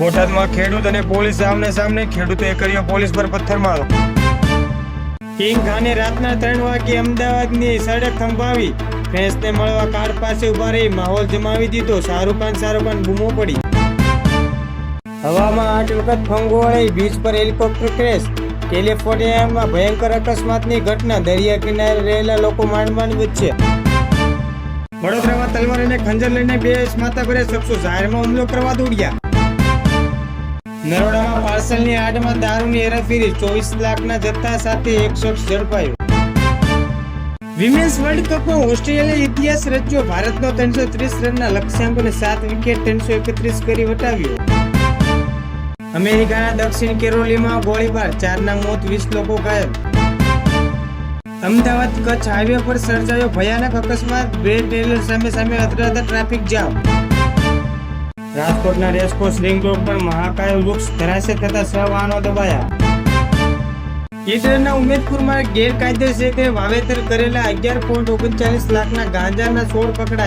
બોટાદમાં ખેડૂત અને પોલીસ સામને સામને ખેડૂતોએ કર્યો પોલીસ પર પથ્થરમારો કિંગ ખાને રાતના ત્રણ વાગે અમદાવાદની સડક થંભાવી. ફેન્સને મળવા કાર પાસે ઊભા રહી માહોલ જમાવી દીધો. શાહરૂખ ખાન શાહરૂખ ખાન બૂમો પડી. હવામાં આઠ વખત ફંગો વળી બીચ પર હેલિકોપ્ટર ક્રેશ. કેલિફોર્નિયામાં ભયંકર અકસ્માતની ઘટના. દરિયા કિનારે રહેલા લોકો માંડમાંડ માંડ વચ્ચે. વડોદરામાં તલવાર અને ખંજર લઈને બે માતા માતાભરે શખ્સો. જાહેરમાં હુમલો કરવા દોડ્યા. નરોડામાં પાર્સલની આડમાં દારૂની હેરાફેરી, ચોવીસ લાખના જથ્થા સાથે એક શખ્સ ઝડપાયો. વિમેન્સ વર્લ્ડ કપમાં ઓસ્ટ્રેલિયાએ ઇતિહાસ રચ્યો. ભારતનો ત્રણસો ત્રીસ રનના લક્ષ્યાંકને સાત વિકેટ ત્રણસો એકત્રીસ કરી વટાવ્યો. અમેરિકાના દક્ષિણ કેરોલીમાં ગોળીબાર, ચારના મોત, વીસ લોકો ઘાયલ. અમદાવાદ કચ્છ હાઈવે પર સર્જાયો ભયાનક અકસ્માત. બે ટ્રેલર સામે સામે અથડાતા ટ્રાફિક જામ. રાજકોટના રેસકોર્સ રિંગ રોડ પર મહાકાય વૃક્ષ ધરાશે થતા છ દબાયા. ઈડરના ઉમેદપુરમાં ગેરકાયદેસર રીતે વાવેતર કરેલા અગિયાર પોઈન્ટ ઓગણચાલીસ લાખના ગાંજાના છોડ પકડાયા.